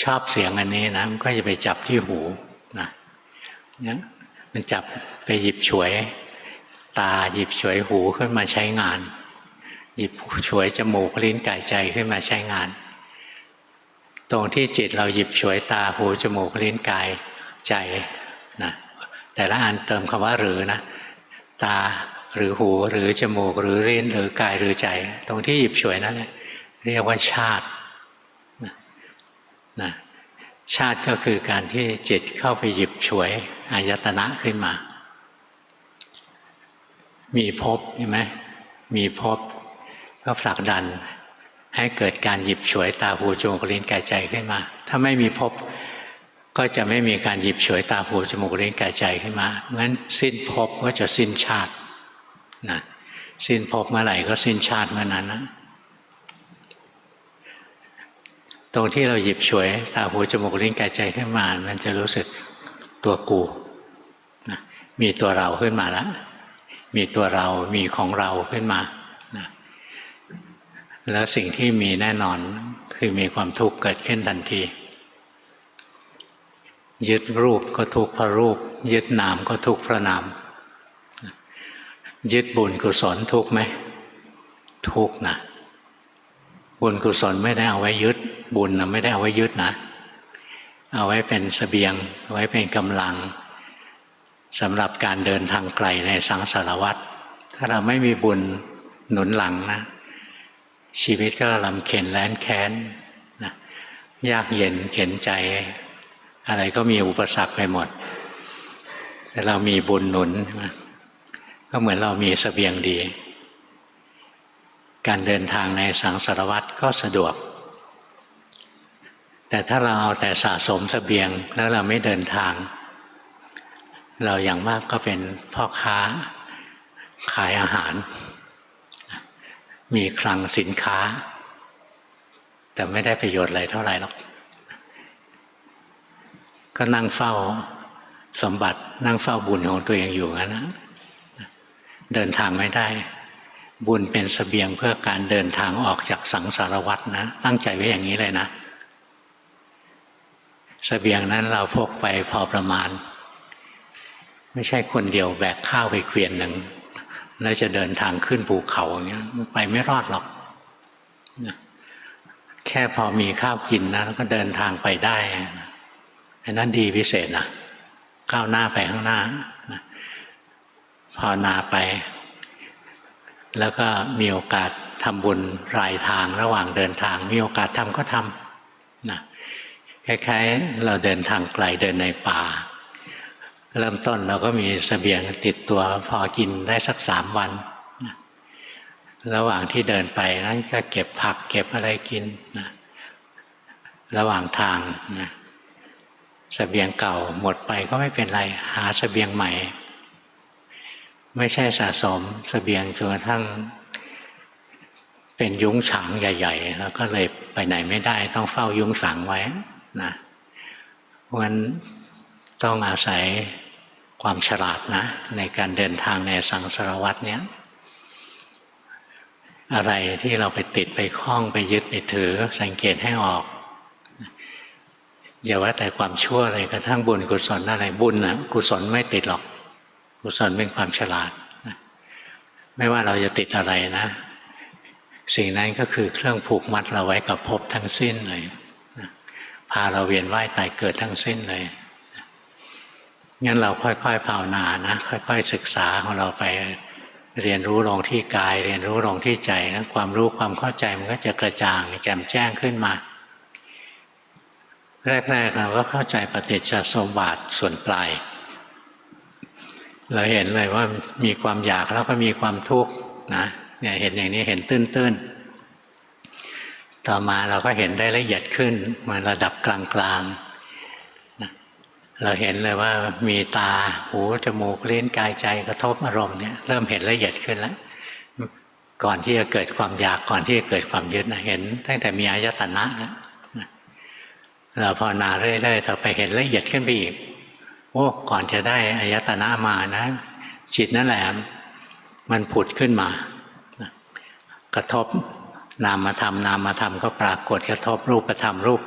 ชอบเสียงอันนี้นะมันก็จะไปจับที่หูนะเนี่ยมันจับไปหยิบฉวย ตาหยิบฉวยหูขึ้นมาใช้งาน หยิบฉวยจมูกลิ้นกายใจขึ้นมาใช้งาน ตรงที่จิตเราหยิบฉวยตาหูจมูกลิ้นกายใจนะแต่ละอันเติมคำว่าหรือนะ ตาหรือหูหรือจมูกหรือลิ้นหรือกายหรือใจ ตรงที่หยิบฉวยนั้นเรียกว่าชาติ นะชาติก็คือการที่จิตเข้าไปหยิบฉวยอายตนะขึ้นมา มีภพใช่ไหมมีภพก็ผลักดันให้เกิดการหยิบฉวยตาหูจมูกลิ้นกายใจขึ้นมา ถ้าไม่มีภพก็จะไม่มีการหยิบฉวยตาหูจมูกลิ้นกายใจขึ้นมางั้นสิ้นภพก็จะสิ้นชาตินะสิ้นภพเมื่อไหร่ก็สิ้นชาติเมื่อนั้นนะ ตรงที่เราหยิบฉวยตาหูจมูกลิ้นกายใจขึ้นมา มันจะรู้สึกตัวกูนะมีตัวเราขึ้นมาแล้วมีตัวเรามีของเราขึ้นมานะแล้วสิ่งที่มีแน่นอนคือมีความทุกข์เกิดขึ้นทันที ยึดรูปก็ทุกข์เพราะรูป ยึดนามก็ทุกข์เพราะนาม ยึดบุญกุศลทุกข์ไหมทุกข์นะ บุญกุศลไม่ได้เอาไว้ยึด บุญนะไม่ได้เอาไว้ยึดนะ เอาไว้เป็นสเสบียงเอาไว้เป็นกำลังสำหรับการเดินทางไกลในสังสารวัฏถ้าเราไม่มีบุญหนุนหลังนะ ชีวิตก็ลำเข็นแล้นแค้นนะยากเย็นเข็นใจ อะไรก็มีอุปสรรคไปหมด แต่เรามีบุญหนุน ก็เหมือนเรามีสเสบียงดี การเดินทางในสังสารวัฏก็สะดวก แต่ถ้าเราเอาแต่สะสมสเสบียงแล้วเราไม่เดินทาง เราอย่างมากก็เป็นพ่อค้าขายอาหาร มีคลังสินค้า แต่ไม่ได้ประโยชน์อะไรเท่าไหร่หรอก ก็นั่งเฝ้าสมบัตินั่งเฝ้าบุญของตัวเองอยู่งั้นนะเดินทางไม่ได้ บุญเป็นสเสบียงเพื่อการเดินทางออกจากสังสารวัฏนะ ตั้งใจไว้อย่างนี้เลยนะสเสบียงนั้นเราพกไปพอประมาณ ไม่ใช่คนเดียวแบกข้าวไปเกวียนหนึ่งแล้วจะเดินทางขึ้นภูเขาอย่างเงี้ยไปไม่รอดหรอก แค่พอมีข้าวกินนะแล้วก็เดินทางไปได้อันนั้นดีพิเศษนะก้าวหน้าไปข้างหน้าพอนาไป แล้วก็มีโอกาสทำบุญรายทางระหว่างเดินทาง มีโอกาสทำก็ทำนะคล้ายๆเราเดินทางไกลเดินในป่า เริ่มต้นเราก็มีสเสบียงติดตัวพอกินได้สักสามวันนะระหว่างที่เดินไปนั้นก็เก็บผักเก็บอะไรกินนะระหว่างทางนะสเสบียงเก่าหมดไปก็ไม่เป็นไร หาสเสบียงใหม่ ไม่ใช่สะสมสเสบียงจนกระทั่งเป็นยุ้งฉางใหญ่ ๆ แล้วก็เลยไปไหนไม่ได้ ต้องเฝ้ายุ้งฉางไว้นะเพราะฉะนั้นต้องอาศัยความฉลาดนะ ในการเดินทางในสังสารวัตเนี้ยอะไรที่เราไปติดไปคล้องไปยึดไปถือ สังเกตให้ออกอย่าว่าแต่ความชั่วเลยกระทั่งบุญกุศลอะไรบุญนะกุศลไม่ติดหรอก กุศลเป็นความฉลาดไม่ว่าเราจะติดอะไรนะ สิ่งนั้นก็คือเครื่องผูกมัดเราไว้กับภพทั้งสิ้นเลยพาเราเวียนว่ายตายเกิดทั้งสิ้นเลยงั้นเราค่อยๆภาวนานะ ค่อย ๆ ศึกษาของเราไปเรียนรู้ลงที่กาย เรียนรู้ลงที่ใจนะความรู้ความเข้าใจมันก็จะกระจ่าง แจ่มแจ้งขึ้นมา แรกๆเราก็เข้าใจปฏิจจสมบัติส่วนปลาย เราเห็นเลยว่ามีความอยากแล้วก็มีความทุกข์นะเนี่ยเห็นอย่างนี้เห็นตื้นๆ ต่อมาเราก็เห็นได้ละเอียดขึ้นมาระดับกลางๆเราเห็นเลยว่ามีตาหูจมูกลิ้นกายใจกระทบอารมณ์เนี่ยเริ่มเห็นละเอียดขึ้นแล้วก่อนที่จะเกิดความอยากก่อนที่จะเกิดความยึดนะเห็น ตั้งแต่มีอายตนะแล้วเราภาวนาเรื่อยๆต่อไปเห็นละเอียดขึ้นไปอีก โอ้ก่อนจะได้อายตนะมานะ จิตนั่นแหละมันผุดขึ้นมา กระทบนามธรรมนามธรรมก็ปรากฏกระทบรูปธรรมรูป